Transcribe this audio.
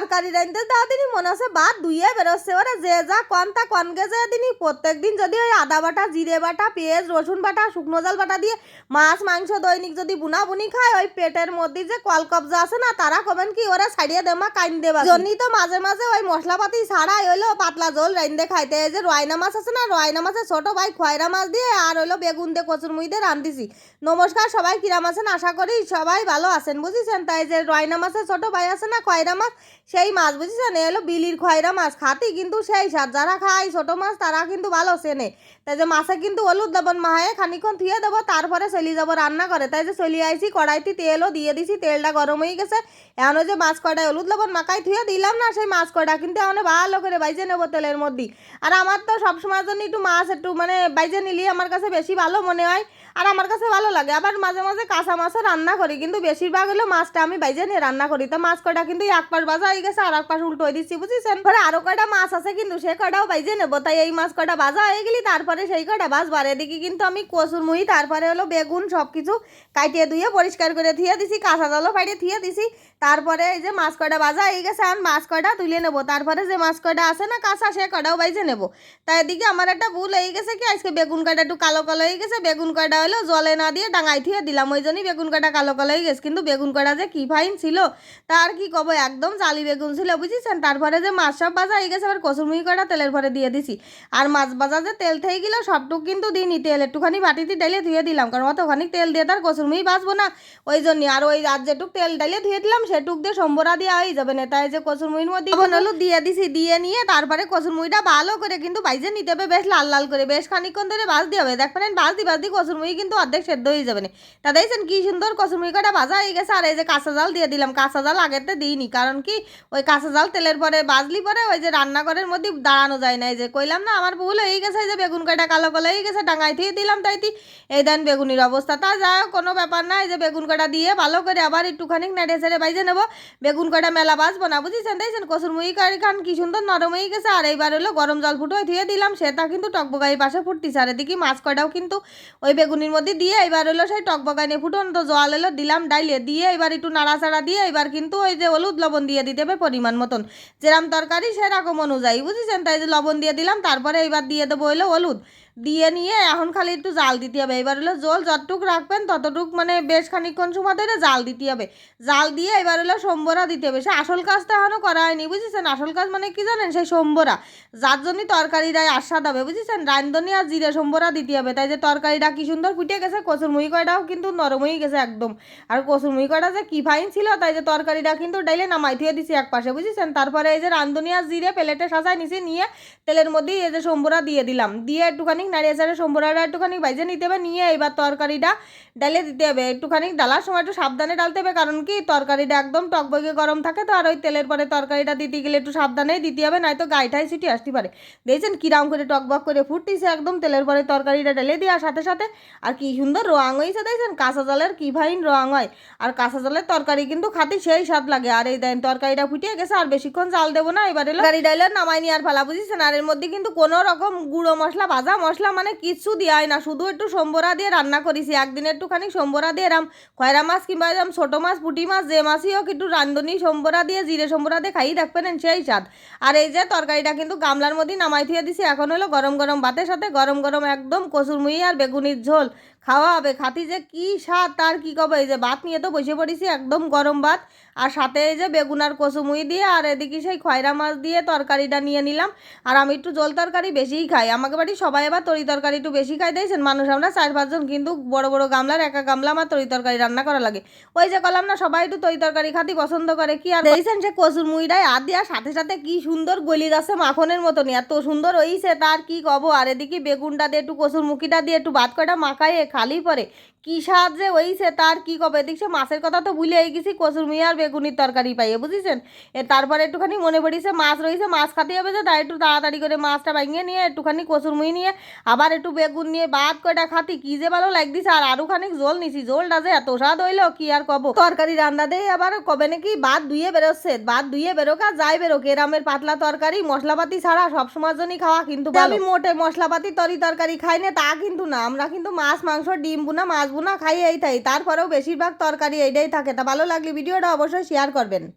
তরকারি রাইতে দাও দিনই মনে হচ্ছে বাদ ধুয়ে বেরোচ্ছে ওরা, যে যা কন তা কন গেছে দিনই। প্রত্যেক দিন যদি ওই আদা বাটা, জিরে বাটা, পেঁয়াজ, রসুন বাটা, শুকনো জাল বাটা দিয়ে মাছ, মাংস, দৈনিক যদি বুনা বুনি খায়, ওই পেটের মধ্যে যে কল কবজা আছে না, তারা কবেন কি ওরা ছাড়িয়ে দেমা, কাইন দেবা। জন্যই তো মাঝে মাঝে ওই মশলাপাতি ছাড়াই হইল পাতলা জল রাইন্দে খাইতে। এই যে রয়না মাছ আছে না, রয়না মাছের ছোট ভাই খয়রা মাছ দিয়ে আর হইল বেগুন দিয়ে কচুর মুই দিয়ে রান্ধিছি। নমস্কার সবাই কিরাম আছেন? আশা করি সবাই ভালো আছেন, বুঝেছেন? তাই যে রয়না মাছের ছোট ভাই আছে না, খয়রা মাছ সেই মাছ বুঝেছেন না? এলো বিলির খয়রা মাছ খাতি কিন্তু সেই স্বাদ যারা খায় ছোটো মাছ, তারা কিন্তু ভালো সেনে তাই যে মাছে কিন্তু হলুদ দেবন মাহায়ে খানিক্ষণ থুয়ে দেবো, তারপরে চলি যাব রান্না করে তাই যে চলি আইছি, কড়াইতে তেলও দিয়ে দিছি, তেলটা গরম হয়ে গেছে। এখন যে মাছ কড়াই হলুদ লবণ মাখাই থুয়ে দিলাম না সেই মাছ কড়া কিন্তু এখন ভালো করে বাইজে নেব তেলের মধ্যে আর আমার তো সবসময়ের জন্য একটু মাছ একটু মানে বাইজে নিলি আমার কাছে বেশি ভালো মনে হয়। আর আমার কাছে ভালো লাগে। আবার মাঝে মাঝে কাঁচা মাছও রান্না করি, কিন্তু বেশিরভাগ হলো মাছটা আমি বাইজে নিয়ে রান্না করি। তো মাছ কটা কিন্তু এক পাশ বাজা হয়ে গেছে, আর এক পাশ উল্টো দিচ্ছি, বুঝেছেন? পরে আরও কটা মাছ আছে কিন্তু সে কটাও বাইজে নেব। তাই এই মাছ কটা বাজা হয়ে গেলি, তারপরে সেই কটা বাজবার এদিকে কিন্তু আমি কচুর মুহি তারপরে হলো বেগুন সব কিছু কাটিয়ে ধুয়ে পরিষ্কার করে থিয়ে দিছি, কাঁচা জলও ফাটিয়ে থিয়ে দিছি। তারপরে এই যে মাছ কটা বাজা হয়ে গেছে এখন মাছ কটা তুলে নেব। তারপরে যে মাছ কটা আছে না কাঁচা, সে কটাও বাইজে নেব। তাই এদিকে আমার একটা ভুল হয়ে গেছে কি, আজকে বেগুন কাটা একটু কালো কালো হয়ে গেছে, বেগুন কাটা হলো জলে না দিয়ে ডাঙাই থিয়ে দিলাম, ওই জন্যই বেগুন কাটা কালো কালো হয়ে গেছে। কিন্তু বেগুন কাটা যে কি ফাইন ছিল তার কি কব, একদম জালি বেগুন ছিল, বুঝেছেন? তারপরে যে মাছ সব বাজা হয়ে গেছে আবার কসুরমুই কটা তেলের পরে দিয়ে দিছি। আর মাছ বাজা যে তেল থেকে গেল, সবটুক কিন্তু দিইনি, তেল একটুখানি বাটিতে ডালে ধুয়ে দিলাম, কারণ অতখানি তেল দিয়ে তার কসুরমুই ভাজবো না। ওই জন্যই, আর ওই আর যেটুক তেল ডালে ধুয়ে দিলাম সেটুক দিয়ে সম্বরা দিয়ে হয়ে যাবে না। তাই যে কসুরমুইর মধ্যে লবণ হলুদ দিয়ে দিছি, দিয়ে নিয়ে তারপরে কসুরমুইটা ভালো করে কিন্তু বাইজে নিতে হবে, বেশ লাল লাল করে, বেশ খানিকক্ষণ ধরে ভাজ দিয়ে হবে। দেখবেন ভাজ দি ভাজ দি কসুরমুই কিন্তু অর্ধেক সেদ্ধ হয়ে যাবে তা দেখছেন কি সুন্দর কসুরমুই কটা ভাজা হয়ে গেছে, আর এই যে কাঁচা জাল দিয়ে দিলাম। কাঁচা জাল আগেতে দিইনি, কারণ কি ওই কাঁচা জাল তেলের পরে বাজলি পরে ওই যে রান্নাঘরের মধ্যে দাঁড়ানো যায় না। এই যে কইলাম না, আমার ভুল হয়ে গেছে যে বেগুন কাটা কালো কালো হয়ে গেছে, ডাঙায় দিয়ে দিলাম তাইতি। এই দেন বেগুনির অবস্থা। তা যা কোনো ব্যাপার না, এই যে বেগুন কাটা দিয়ে ভালো করে আবার একটুখানি নেড়ে ছেড়ে বাইজে নেব। বেগুন কটা মেলা বাজবো না, বুঝেছেন? কসুর মুই কারি খান, কি সুন্দর নরম হয়ে গেছে। আর এইবার হলো গরম জল ফুটো ধুয়ে দিলাম সেটা কিন্তু টকবগাই পাশে ফুটতিছে। আর এদিকে মাছ কটাও কিন্তু ওই বেগুনির মধ্যে দিয়ে এবার হলো সেই টকবগাই নিয়ে ফুটন। তো জল এলো, দিলাম ডাইলে দিয়ে এবার একটু নাড়াচাড়া দিয়ে এবার কিন্তু ওই যে হলুদ লবণ দিয়ে দিতে হবে পরিমাণ মতন। যেরকম তরকারি সেরকম অনুযায়ী, বুঝেছেন? তাই যে লবণ দিয়ে দিলাম, তারপরে এবার দিয়ে দেবো হলো হলুদ। দিয়ে নিয়ে এখন খালি একটু জাল দিতে হবে। এবার হলো জল যতটুক রাখবেন ততটুক মানে বেশ খানিকক্ষণ সময় ধরে জাল দিতে হবে। জাল দিয়ে এবার হলো সম্বরা দিতে হবে। সে আসল কাজটা এখনও করা হয়নি, বুঝেছেন? আসল কাজ মানে কি জানেন? সেই সম্বরা। যার জন্যই তরকারিটাই আস্বাদ হবে, বুঝেছেন? রান্ধনি আর জিরে সম্বরা দিতে হবে। তাই যে তরকারিটা কি সুন্দর ফুটে গেছে কচুর মুই কয়টাও কিন্তু নরম হয়ে গেছে একদম। আর কচুর মুই কয়টা যে কি ফাইন ছিল, তাই যে তরকারিটা কিন্তু ডাইলে নামাই দিয়ে দিছি এক পাশে, বুঝেছেন? তারপরে এই যে রান্ধনি আর জিরে প্লেটে সাজায় নিছি, নিয়ে তেলের মধ্যেই এই যে সম্বরা দিয়ে দিলাম। দিয়ে একটুখানি নাড়িয়ে চাড়িয়ে সম্বরাটা একটুখানি বাইজে নিতে হবে, নিয়ে এবার তরকারিটা ডালে দিতে হবে। একটুখানি ডালার সময় একটু সাবধানে ডালতে হবে, কারণ কি তরকারিটা একদম টকবগে গরম থাকে তো, আর ওই তেলের পরে তরকারিটা দিতে গেলে একটু সাবধানেই দিতে হবে, নয়তো গাইটাই ছুটি আসতে পারে। দেখছেন কিরাম করে টকবক করে ফুটতিছে একদম, তেলের পরে তরকারিটা ঢেলে দেওয়ার সাথে সাথে। আর কি সুন্দর রোয়াং হয়েছে দেখছেন, কাঁচা জলের কি ভাইন রোয়াং হয়। আর কাঁচা জলের তরকারি কিন্তু খাতে সেই স্বাদ লাগে। আর এই দেন তরকারিটা ফুটিয়ে গেছে, আর বেশিক্ষণ জাল দেবো না, এবার এলো গাড়ি ডাইলে নামাই নিয়ে আর ফেলা বুঝেছেন আর এর মধ্যে কিন্তু কোনো রকম গুঁড়ো মশলা, ভাজা মশলা মানে কিছু দেওয়াই না, শুধু একটু সম্বরা দিয়ে রান্না করেছি। একদিন একটুখানি সম্বরা দিয়ে এরাম খয়রা মাছ কিংবা এরম ছোটো মাছ, পুটি মাছ, যে মাছই হোক, একটু রান্ধনি সম্বরা দিয়ে, জিরে সম্বরা দিয়ে খাইয়ে দেখবেন সেই স্বাদ। আর এই যে তরকারিটা কিন্তু গামলার মধ্যেই নামাই থিয়ে দিছি, এখন হলো গরম গরম ভাতের সাথে গরম গরম একদম কচুরমুই আর বেগুনির ঝোল। খাওয়া হবে খাতি যে কি স্বাদ, তার কি কবে? এই যে ভাত নিয়ে তো বসে পড়েছি, একদম গরম ভাত। আর সাথে এই যে বেগুন আর কচুমুই দিয়ে, আর এদিকে সেই খয়রা মাছ দিয়ে তরকারিটা নিয়ে নিলাম। আর আমি একটু জল তরকারি বেশিই খাই। আমাকে বাড়ি সবাই আবার তরি তরকারি একটু বেশি খাই দিয়েছেন মানুষ আমরা চার পাঁচজন কিন্তু বড় বড় গামলার, একা গামলা আমার তরি তরকারি রান্না করা লাগে। ওই যে কলাম না, সবাই একটু তরি তরকারি খাতি পছন্দ করে। কি আর দেখছেন সে কচুর মুইটাই আর দেওয়ার সাথে সাথে কি সুন্দর গলি যাচ্ছে মাখনের মতনই। এত সুন্দর হইছে, তার কি কব? আর এদিকে বেগুনটা দিয়ে একটু কচুর মুখিটা দিয়ে একটু ভাত কটা মাখাইয়ে খালি পরে কি স্বাদ যে হইছে তার কি কবে? দেখছে মাছের কথা তো ভুলে গেছি কচুর আর বেগুনির তরকারি পাইয়ে বুঝেছেন? এ তারপরে একটুখানি মনে পড়িছে মাছ রয়েছে মাছ খাতে হবে যে তাই একটু তাড়াতাড়ি করে মাছটা ভাঙিয়ে নিয়ে একটুখানি কচুর মুই নিয়ে আবার একটু বেগুন নিয়ে ভাত কয়টা খাতি কি যে ভালো লাগদিছে আর আরও খানিক জল নিছি। জলটা যে এত স্বাদ হইল কি আর কব? তরকারি রান্না দেয় আবার কবে নাকি ভাত ধুয়ে বেরোচ্ছে ভাত ধুয়ে বেরোক আর যাই বেরোক এরামের পাতলা তরকারি মশলাপাতি ছাড়া সবসময় জন্যই খাওয়া কিন্তু আমি মোটে মশলাপাতি তরি তরকারি খাই না তা কিন্তু না আমরা কিন্তু মাছ মাংস ডিম বুনা, মাছ বুনা খাই এই তাই। তারপরেও বেশিরভাগ তরকারি এইটাই থাকে। তা ভালো লাগলে ভিডিওটা অবশ্যই শেয়ার করবেন।